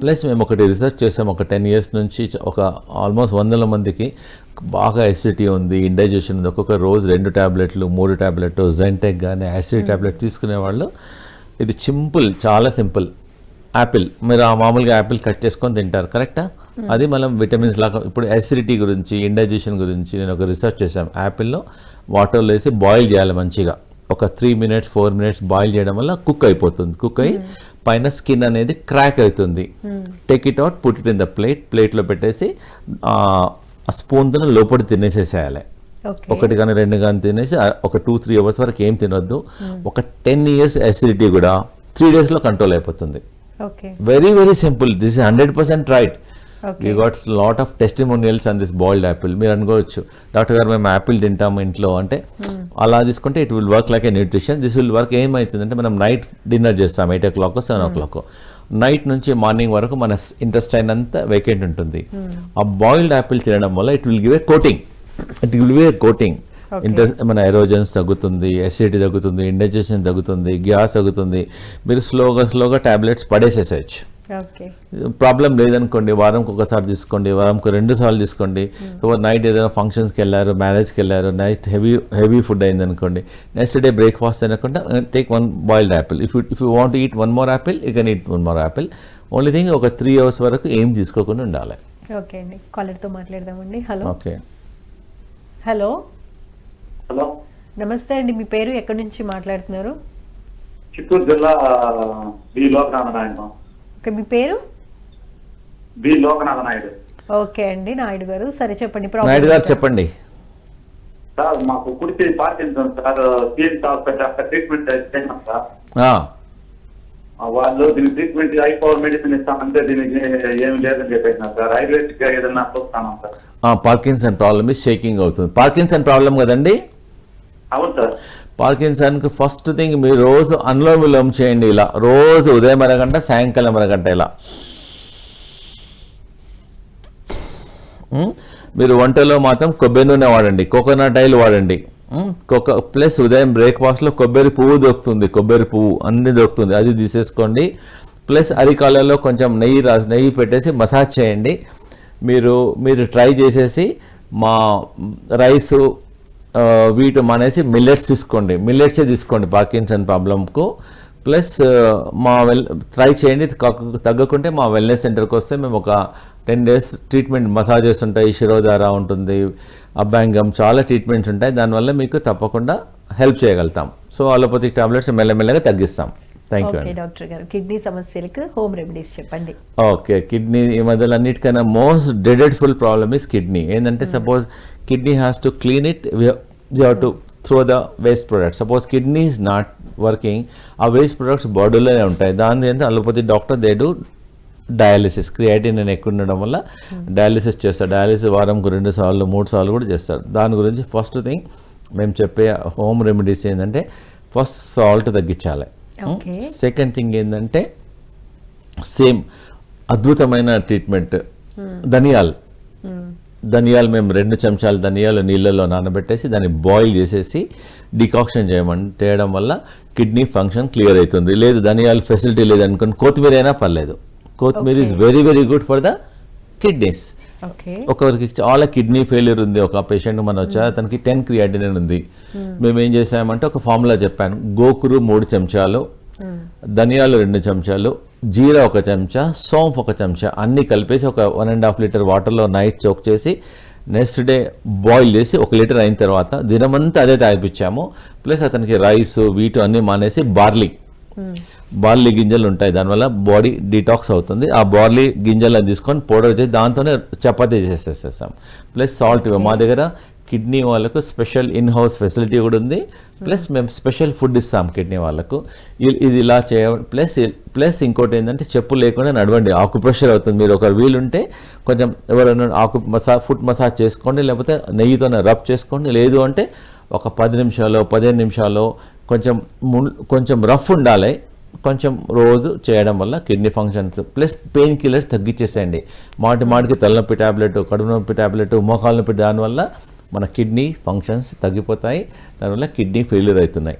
Plus మేము ఒకటి research చేసాం ఒక టెన్ ఇయర్స్ నుంచి ఒక ఆల్మోస్ట్ వందల మందికి బాగా ఎసిడిటీ ఉంది ఇండైజెషన్ ఉంది. ఒక్కొక్క రోజు రెండు ట్యాబ్లెట్లు మూడు ట్యాబ్లెట్లు జెంటెక్ కానీ యాసిడ్ ట్యాబ్లెట్ తీసుకునే వాళ్ళు ఇది సింపుల్ చాలా సింపుల్. యాపిల్ మీరు ఆ మామూలుగా యాపిల్ కట్ చేసుకొని తింటారు కరెక్టా అది మనం విటమిన్స్ లాగా ఇప్పుడు యాసిడిటీ గురించి ఇండైజెషన్ గురించి నేను ఒక రీసెర్చ్ చేశాను యాపిల్లో వాటర్లో వేసి బాయిల్ చేయాలి మంచిగా. ఒక three minutes four minutes boil చేయడం వల్ల కుక్ అయిపోతుంది. కుక్ అయ్యి పైన స్కిన్ అనేది క్రాక్ అవుతుంది. Take it out put it in the plate ప్లేట్లో పెట్టేసి స్పూన్తో లోపల తినేసేసేయాలి. ఒకటి కానీ రెండు కానీ తినేసి ఒక టూ త్రీ అవర్స్ వరకు ఏం తినొద్దు. ఒక టెన్ ఇయర్స్ అసిడిటీ కూడా త్రీ డేస్లో కంట్రోల్ అయిపోతుంది. Very very simple this is hundred percent right you gots lot of testimonials on this boiled apple మీరు అనుకోవచ్చు డాక్టర్ గారు మేము యాపిల్ తింటాము ఇంట్లో. అంటే అలా తీసుకుంటే it will work like a nutrition this will work ఏమవుతుందంటే మనం నైట్ డిన్నర్ చేస్తాం eight o'clock seven o'clock night నుంచి మార్నింగ్ వరకు మన ఇంటెస్టైన్ అంతా వేకెంట్ ఉంటుంది. ఆ బాయిల్డ్ యాపిల్ తినడం వల్ల it will give a coating it will give a coating inter మన ఎరోజన్స్ తగ్గుతుంది ఎసిడిటీ తగ్గుతుంది ఇండైజెషన్ తగ్గుతుంది గ్యాస్ తగ్గుతుంది. మీరు స్లోగా స్లోగా టాబ్లెట్స్ పడేసేసేయచ్చు. ప్రాబ్లం లేదనుకోండి వారంకి ఒకసారి తీసుకోండి వారంకి రెండు సార్లు తీసుకోండి. సో నైట్ ఏదైనా ఫంక్షన్స్కి వెళ్ళారు మ్యారేజ్కి వెళ్ళారు నైట్ హెవీ హెవీ ఫుడ్ అయింది అనుకోండి నెక్స్ట్ డే బ్రేక్ఫాస్ట్ తినకుండా take one boiled apple if if you want eat one more apple you can eat one more apple only thing ఒక త్రీ అవర్స్ వరకు ఏం తీసుకోకుండా ఉండాలి. ఓకే అండి. కాలర్తో మాట్లాడదామండి. హలో ఓకే హలో హలో నమస్తే అండి. మీ పేరు ఎక్కడి నుంచి మాట్లాడుతున్నారు? చిత్తూరు జిల్లా బి ఓకే మీ పేరు? బి లోకనాథ నాయుడు. ఓకే అండి నాయుడు గారు. సరే చెప్పండి నాయుడు గారు చెప్పండి. సార్ మాకు కుడితి పార్కిన్సన్ సార్ సీఎస్ హాస్పిటల్ అక్కడ ట్రీట్మెంట్ చేసినాం సార్. ఆ, ఆ, వాళ్ళు దీనికి ట్రీట్మెంట్ హై పవర్ మెడిసిన్ ఇస్తామంటే దీనికి ఏమి లేదని చెప్పేసినారు సార్. ఆయుర్వేదిక్ ఏదైనా చూస్తాను సార్. ఆ, పార్కిన్సన్ ప్రాబ్లమ్ ఇస్ షేకింగ్ అవుతుంది. పార్కిన్సన్ ప్రాబ్లం కదండి? అవును సార్. పార్కిన్సన్కి ఫస్ట్ థింగ్ మీరు రోజు అనులోమ విలోమ చేయండి ఇలా. రోజు ఉదయం అరగంట సాయంకాలం అరగంట ఇలా. మీరు వంటలో మాత్రం కొబ్బరి నూనె వాడండి కోకోనట్ ఆయిల్ వాడండి. కొక ప్లస్ ఉదయం బ్రేక్ఫాస్ట్లో కొబ్బరి పువ్వు దొరుకుతుంది కొబ్బరి పువ్వు అన్నీ దొరుకుతుంది. అది తీసేసుకోండి. ప్లస్ అరికాలలో కొంచెం నెయ్యి రాసి నెయ్యి పెట్టేసి మసాజ్ చేయండి. మీరు మీరు ట్రై చేసేసి మా రైసు వీటి మానేసి మిల్లెట్స్ తీసుకోండి. మిల్లెట్సే తీసుకోండి పార్కిన్సన్ ప్రాబ్లంకు ప్లస్ మా వెల్ ట్రై చేయండి. తగ్గకుంటే మా వెల్నెస్ సెంటర్కి వస్తే మేము ఒక టెన్ డేస్ ట్రీట్మెంట్ మసాజెస్ ఉంటాయి శిరోధార ఉంటుంది. అభ్యాంగం చాలా ట్రీట్మెంట్స్ ఉంటాయి. దానివల్ల మీకు తప్పకుండా హెల్ప్ చేయగలుగుతాం. సో అలోపతిక్ టాబ్లెట్స్ మెల్లమెల్లగా తగ్గిస్తాం. థ్యాంక్ యూ డాక్టర్ గారు. కిడ్నీ సమస్యలకు హోమ్ రెమెడీస్ చెప్పండి. ఓకే కిడ్నీ ఈ మధ్యలో అన్నిటికన్నా most dreadful problem is kidney ఏంటంటే suppose kidney has to clean it you have to throw the waste product suppose kidney is not working ఆ waste products బాడీలోనే ఉంటాయి. దాని ఏంటంటే allopathy doctor they do dialysis creatine నేను ఎక్కువ ఉండడం వల్ల డయాలిసిస్ చేస్తారు. డయాలిసిస్ వారంకు రెండు సార్లు మూడు సార్లు కూడా చేస్తారు. దాని గురించి ఫస్ట్ థింగ్ మేము చెప్పే హోమ్ రెమెడీస్ ఏంటంటే ఫస్ట్ సాల్ట్ తగ్గించాలి. సెకండ్ థింగ్ ఏంటంటే సేమ్ అద్భుతమైన ట్రీట్మెంట్ ధనియాలు. ధనియాలు మేము రెండు చెంచాలు ధనియాలు నీళ్ళలో నానబెట్టేసి దాన్ని బాయిల్ చేసేసి డికాక్షన్ చేయమని చేయడం వల్ల కిడ్నీ ఫంక్షన్ క్లియర్ అవుతుంది. లేదు ధనియాలు ఫెసిలిటీ లేదు అనుకుని కొత్తిమీర అయినా పర్లేదు. కొత్తిమీర is very very good for the kidneys ఒకరికి చాలా కిడ్నీ ఫెయిల్యూర్ ఉంది. ఒక పేషెంట్ మన వచ్చా అతనికి టెన్ క్రియాటినిన్ ఉంది. మేము ఏం చేసామంటే ఒక ఫార్ములా చెప్పాను. గోకురు మూడు చెంచాలు. ధనియాలు రెండు చెంచాలు. జీరా ఒక చెంచా. సోంఫ్ ఒక చెంచా. అన్నీ కలిపేసి ఒక వన్ అండ్ హాఫ్ లీటర్ వాటర్లో నైట్ చోక్ చేసి నెక్స్ట్ డే బాయిల్ చేసి ఒక లీటర్ అయిన తర్వాత దినమంతా అదే తాగిపించాము ప్లస్ అతనికి రైస్ వీటు అన్నీ మానేసి బార్లీ బార్లీ గింజలు ఉంటాయి. దానివల్ల బాడీ డిటాక్స్ అవుతుంది. ఆ బార్లీ గింజలను తీసుకొని పౌడర్ చేసి దాంతోనే చపాతీ చేసేసేస్తాం. ప్లస్ సాల్ట్ మా దగ్గర కిడ్నీ వాళ్ళకు స్పెషల్ ఇన్ హౌస్ ఫెసిలిటీ కూడా ఉంది. ప్లస్ మేము స్పెషల్ ఫుడ్ ఇస్తాం కిడ్నీ వాళ్ళకు. ఇది ఇలా చేయ ప్లస్ ప్లస్ ఇంకోటి ఏంటంటే చెప్పు లేకుండా నడవండి. ఆకు ప్రెషర్ అవుతుంది. మీరు ఒక వీలుంటే కొంచెం ఎవరైనా ఆకు మసా ఫుడ్ మసాజ్ చేసుకోండి. లేకపోతే నెయ్యితోనే రబ్ చేసుకోండి. లేదు అంటే ఒక పది నిమిషాలు పదిహేను నిమిషాలు కొంచెం మున్- కొంచెం రఫ్ ఉండాలి. కొంచెం రోజు చేయడం వల్ల kidney function plus pain killers తగ్గించేసేయండి మాటి మాటికి తలనొప్పి ట్యాబ్లెట్ కడుపు నొప్పి ట్యాబ్లెట్ మోకాలు నొప్పి దానివల్ల మన కిడ్నీ ఫంక్షన్స్ తగ్గిపోతాయి. దానివల్ల కిడ్నీ ఫెయిల్యూర్ అవుతున్నాయి.